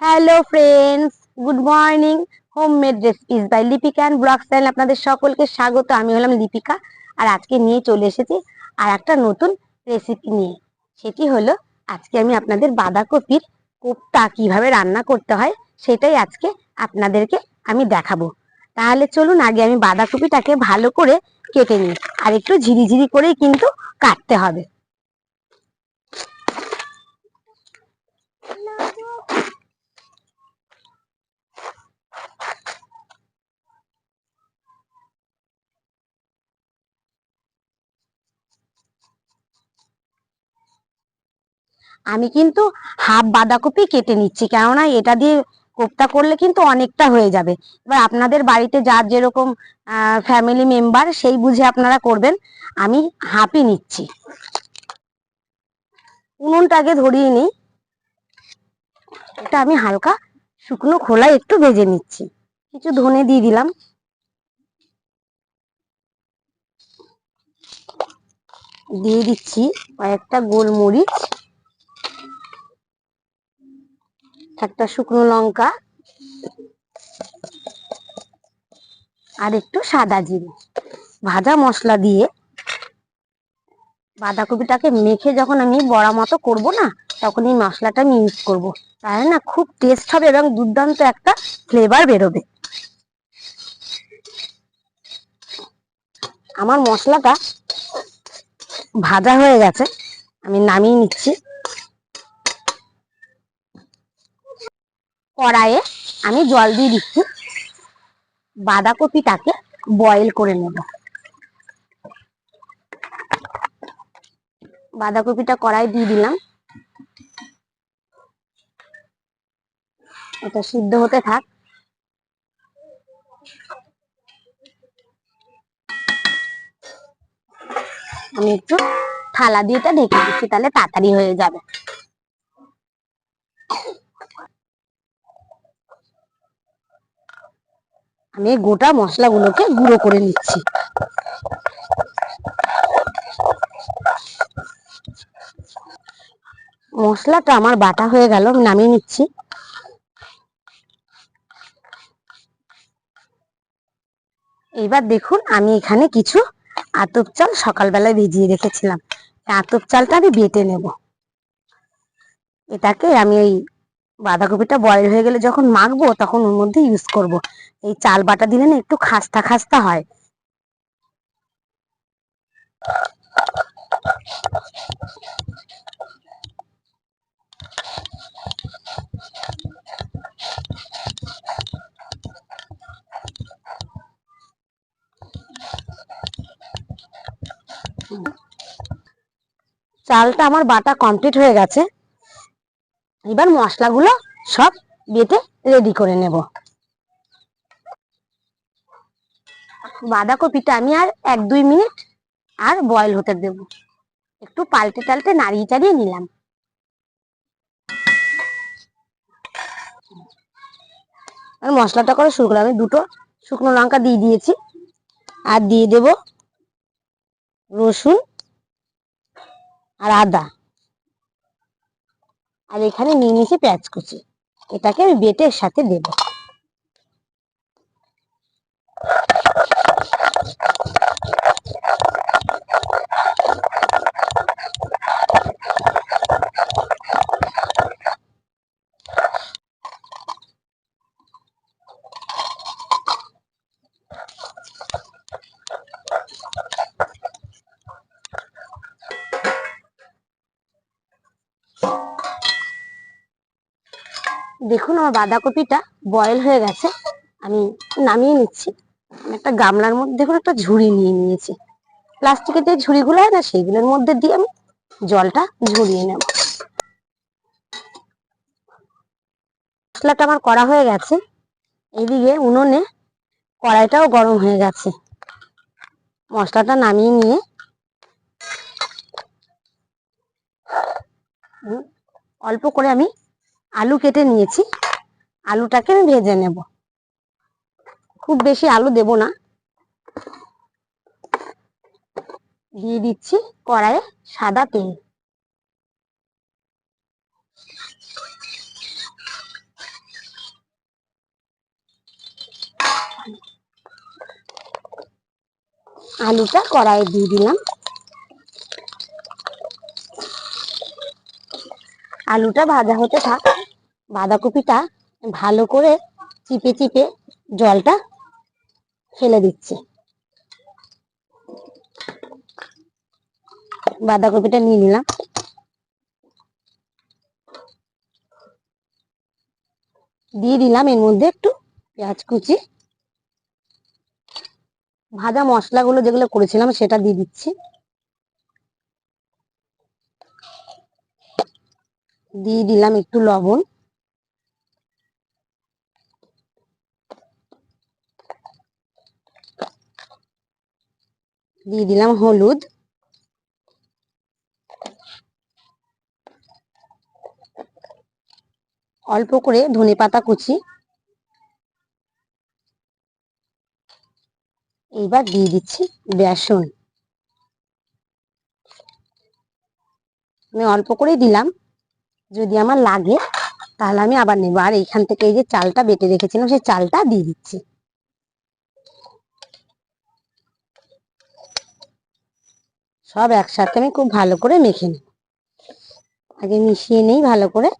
Hello friends good morning homemade recipes by Lipika and blog channel আপনাদের সকলকে স্বাগত। আমি হলাম লিপিকা আর আজকে নিয়ে চলে এসেছি আর একটা নতুন রেসিপি নিয়ে। সেটি হলো, আজকে আমি আপনাদের বাঁধাকপির কোপ্তা কীভাবে রান্না করতে হয় সেটাই আজকে আপনাদেরকে আমি দেখাবো। তাহলে চলুন, আগে আমি বাঁধাকপিটাকে ভালো করে কেটে নিই। আর একটু ঝিরিঝিরি করেই কিন্তু কাটতে হবে। আমি কিন্তু হাফ বাঁধাকপি কেটে নিচ্ছি, কেননা এটা দিয়ে কোপ্তা করলে কিন্তু অনেকটা হয়ে যাবে। এবার আপনাদের বাড়িতে যার যেরকম ফ্যামিলি মেম্বার সেই বুঝে আপনারা করবেন। আমি হাফই নিচ্ছি। উনুনটাকে ধরিয়ে নিই। এটা আমি হালকা শুকনো খোলায় একটু ভেজে নিচ্ছি। কিছু ধনে দিয়ে দিলাম। দিয়ে দিচ্ছি কয়েকটা গোলমরিচ। একটা শুকনো লঙ্কা আর একটু সাদা জিরে। ভাজা মশলা দিয়ে বাঁধাকপিটাকে মেখে যখন আমি বড়া মতো করব না, তখন এই মশলাটা আমি ইউজ করব। তাহলে না খুব টেস্ট হবে এবং দুর্দান্ত একটা ফ্লেভার বেরোবে। আমার মশলাটা ভাজা হয়ে গেছে, আমি নামিয়ে নিচ্ছি। কড়াইয়ে আমি জল দিয়ে দিচ্ছি। বাঁধাকপিটাকে বয়েল করে নেব। বাঁধাকপিটা কড়াই দিয়ে দিলাম। এটা সিদ্ধ হতে থাক। আমি একটু থালা দিয়ে এটা ঢেকে দিচ্ছি, তাহলে তাড়াতাড়ি হয়ে যাবে। আমি গোটা মশলাগুলোকে গুঁড়ো করে নিচ্ছি। মশলাটা আমার বাটা হয়ে গেল নামিয়ে নিচ্ছি। এইবার দেখুন, আমি এখানে কিছু আতপ চাল সকালবেলায় ভিজিয়ে রেখেছিলাম। আতপ চালটা আমি বেটে নেব। এটাকে আমি এই বাঁধাকপিটা বয়েল হয়ে গেলে যখন মাখবো, তখন ওর মধ্যে ইউজ করব। এই চাল বাটা দিলে না একটু খাস্তা খাস্তা হয় চালটা আমার বাটা কমপ্লিট হয়ে গেছে এবার মশলাগুলো সব বেটে রেডি করে নেব। বাঁধাকপিটা আমি আর এক দুই মিনিট আর বয়েল হতে দেব। একটু পাল্টে টাল্টে নাড়িয়ে চাড়িয়ে নিলাম। আর মশলাটা করে শুরু করলাম আমি দুটো শুকনো লঙ্কা দিয়ে দিয়েছি। আর দিয়ে দেব রসুন আর আদা। আর এখানে নিয়ে নিয়েছি পেঁয়াজ কুচি। এটাকে আমি বেটের সাথে দেব। দেখুন আমার বাঁধাকপিটা বয়েল হয়ে গেছে। আমি নামিয়ে নিচ্ছি। একটা গামলার মধ্যে দেখুন একটা ঝুড়ি নিয়ে নিয়েছি। প্লাস্টিকের যে ঝুড়িগুলো হয় না, সেইগুলোর মধ্যে দিয়ে আমি জলটা ঝরিয়ে নেব। মশলাটা আমার করা হয়ে গেছে। এইদিকে উনুনে কড়াইটাও গরম হয়ে গেছে। মশলাটা নামিয়ে নিয়ে অল্প করে আমি আলু কেটে নিয়েছি। আলুটাকে আমি ভেজে নেব। খুব বেশি আলু দেব না। দিয়ে দিচ্ছি কড়াইয়ে সাদা তেল। আলুটা কড়াইয়ে দিয়ে দিলাম। আলুটা ভাজা হতে থাক। বাঁধাকপিটা ভালো করে চিপে চিপে জলটা ফেলে দিচ্ছি। বাঁধাকপিটা নিয়ে নিলাম। দিয়ে দিলাম এর মধ্যে একটু পেঁয়াজ কুচি। ভাজা মশলাগুলো যেগুলো করেছিলাম সেটা দিয়ে দিচ্ছি। দিয়ে দিলাম একটু লবণ। দিয়ে দিলাম হলুদ। অল্প করে ধনে পাতা কুচি। এইবার দিয়ে দিচ্ছি বেসন। আমি অল্প করেই দিলাম। যদি আমার লাগে, তাহলে আমি আবার নেব। আর এইখান থেকে এই যে চালটা বেটে রেখেছিলাম, সেই চালটা দিয়ে দিচ্ছি। সব একসাথে আমি খুব ভালো করে মেখে নেব। আগে মিশিয়ে নেই ভালো করে।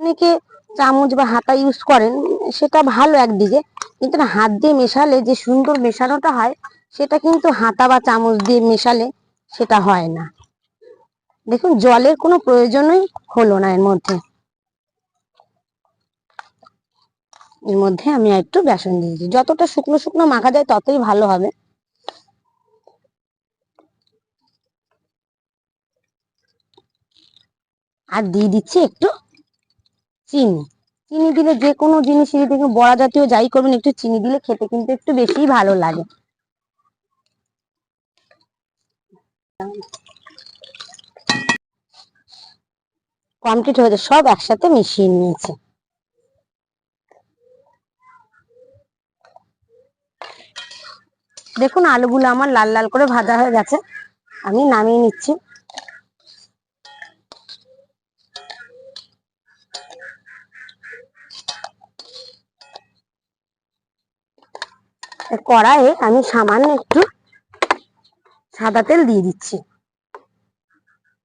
অনেকে চামচ বা হাতা ইউজ করেন, সেটা ভালো একদিকে, কিন্তু হাত দিয়ে মেশালে যে সুন্দর মেশানোটা হয়, সেটা কিন্তু হাতা বা চামচ দিয়ে মেশালে সেটা হয় না। দেখুন, জলের কোনো প্রয়োজনই হলো না এর মধ্যে। এর মধ্যে আমি একটু বেসন দিয়েছি যতটা শুকনো শুকনো মাখা যায়, ততই ভালো হবে। আর দিয়ে দিচ্ছি একটু চিনি। চিনি দিলে যে কোনো জিনিসই যদি বড়া জাতীয় যাই করবেন, একটু চিনি দিলে খেতে কিন্তু একটু বেশি ভালো লাগে। কমপ্লিট হয়েছে সব একসাথে মিশিয়ে নিয়েছে। দেখুন, আলুগুলো আমার লাল লাল করে ভাজা হয়ে গেছে। আমি নামিয়ে নিচ্ছি। কড়াইয়ে আমি সামান্য একটু সাদা তেল দিয়ে দিচ্ছি।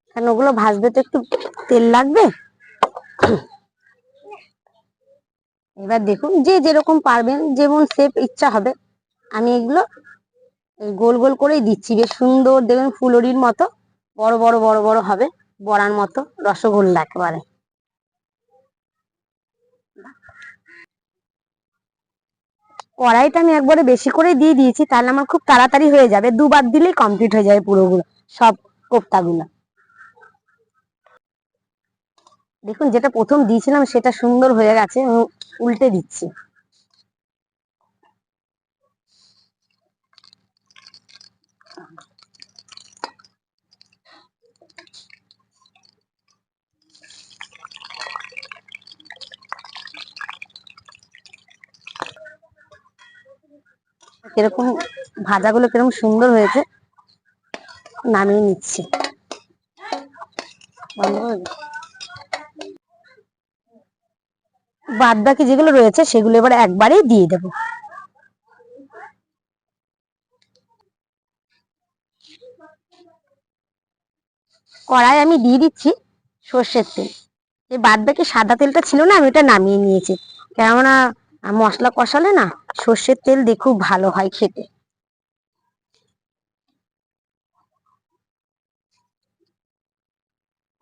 কারণ ওগুলো ভাজতে তো একটু তেল লাগবে? এবার দেখুন, যে যেরকম পারবেন, যেমন শেপ ইচ্ছা হবে, আমি এগুলো গোল গোল করেই দিচ্ছি। বেশ সুন্দর দেখবেন ফুলরির মতো, বড় বড় বড় বড় হবে, বড়ার মতো রসগোল্লা একেবারে। কড়াইটা আমি একবারে বেশি করে দিয়ে দিয়েছি, তাহলে আমার খুব তাড়াতাড়ি হয়ে যাবে। দুবার দিলেই কমপ্লিট হয়ে যাবে পুরোগুলো, সব কোপ্তাগুলো। দেখুন, যেটা প্রথম দিয়েছিলাম সেটা সুন্দর হয়ে গেছে উল্টে দিচ্ছি। কীরকম ভাজাগুলো কীরকম সুন্দর হয়েছে। নামিয়ে নিচ্ছি। বাদ বাকি যেগুলো রয়েছে সেগুলো এবার একবারেই দিয়ে দেব। কড়াই আমি দিয়ে দিচ্ছি সর্ষের তেল। যে বাদ বাকি সাদা তেলটা ছিল না, আমি ওটা নামিয়ে নিয়েছি। কেননা মশলা কষালে না সর্ষের তেল দিয়ে খুব ভালো হয় খেতে।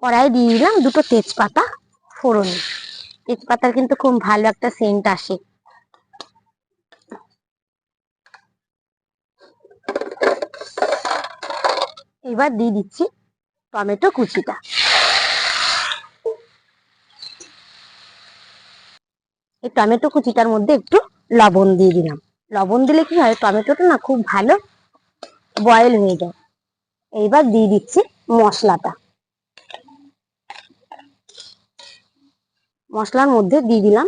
কড়াই দিয়ে দিলাম দুটো তেজপাতা, ফোড়নে। তেজপাতার কিন্তু খুব ভালো একটা সেন্ট আসে। এবার দিয়ে দিচ্ছি টমেটো কুচিটা। এই টমেটো কুচিটার মধ্যে একটু লবণ দিয়ে দিলাম। লবণ দিলে কি হয়, টমেটোটা না খুব ভালো বয়েল হয়ে যায়। এইবার দিয়ে দিচ্ছি মশলাটা। মশলার মধ্যে দিয়ে দিলাম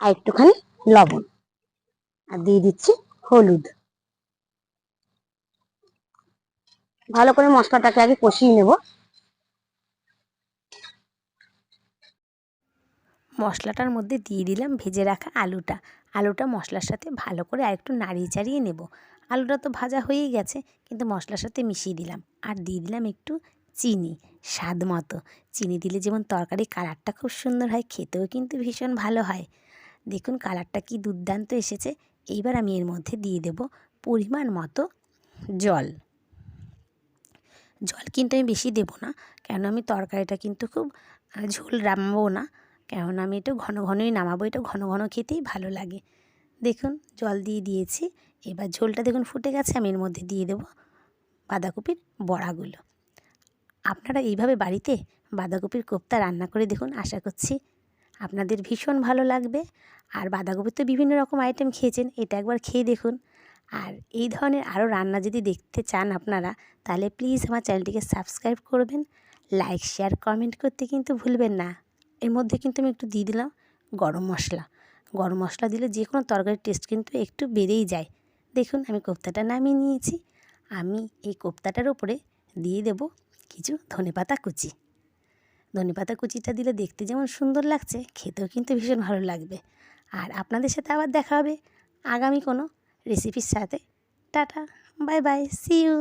আর একটুখানি লবণ। আর দিয়ে দিচ্ছি হলুদ। ভালো করে মশলাটাকে আগে কষিয়ে নেব। মশলাটার মধ্যে দিয়ে দিলাম ভেজে রাখা আলুটা। আলুটা মশলার সাথে ভালো করে আরেকটু নাড়িয়ে চাড়িয়ে নেব। আলুটা তো ভাজা হয়েই গেছে, কিন্তু মশলার সাথে মিশিয়ে দিলাম। আর দিয়ে দিলাম একটু চিনি, স্বাদ মতো। চিনি দিলে যেমন তরকারি কালারটা খুব সুন্দর হয়, খেতেও কিন্তু ভীষণ ভালো হয়। দেখুন কালারটা কি দুর্দান্ত এসেছে। এইবার আমি এর মধ্যে দিয়ে দেব পরিমাণ মতো জল। জল কিন্তু আমি বেশি দেবো না, কেন আমি তরকারিটা কিন্তু খুব ঝোল রামবো না। কেননা আমি একটু ঘন ঘনই নামাবো, এটা ঘন ঘন খেতেই ভালো লাগে। দেখুন, জল দিয়ে দিয়েছি। এবার ঝোলটা দেখুন ফুটে গেছে, আমি এর মধ্যে দিয়ে দেবো বাঁধাকপির বড়াগুলো। আপনারা এইভাবে বাড়িতে বাঁধাকপির কোপ্তা রান্না করে দেখুন, আশা করছি আপনাদের ভীষণ ভালো লাগবে। আর বাঁধাকপির তো বিভিন্ন রকম আইটেম খেয়েছেন, এটা একবার খেয়ে দেখুন। আর এই ধরনের আরও রান্না যদি দেখতে চান আপনারা, তাহলে প্লিজ আমার চ্যানেলটিকে সাবস্ক্রাইব করবেন। লাইক শেয়ার কমেন্ট করতে কিন্তু ভুলবেন না। এর মধ্যে কিন্তু আমি একটু দিয়ে দিলাম গরম মশলা। গরম মশলা দিলে যে কোনো তরকারির টেস্ট কিন্তু একটু বেড়েই যায়। দেখুন, আমি কোপ্তাটা নামিয়ে নিয়েছি। আমি এই কোপ্তাটার উপরে দিয়ে দেব কিছু ধনেপাতা কুচি। ধনেপাতা কুচিটা দিলে দেখতে যেমন সুন্দর লাগছে, খেতেও কিন্তু ভীষণ ভালো লাগবে। আর আপনাদের সাথে আবার দেখা হবে আগামী কোনো রেসিপির সাথে। Tata bye bye see you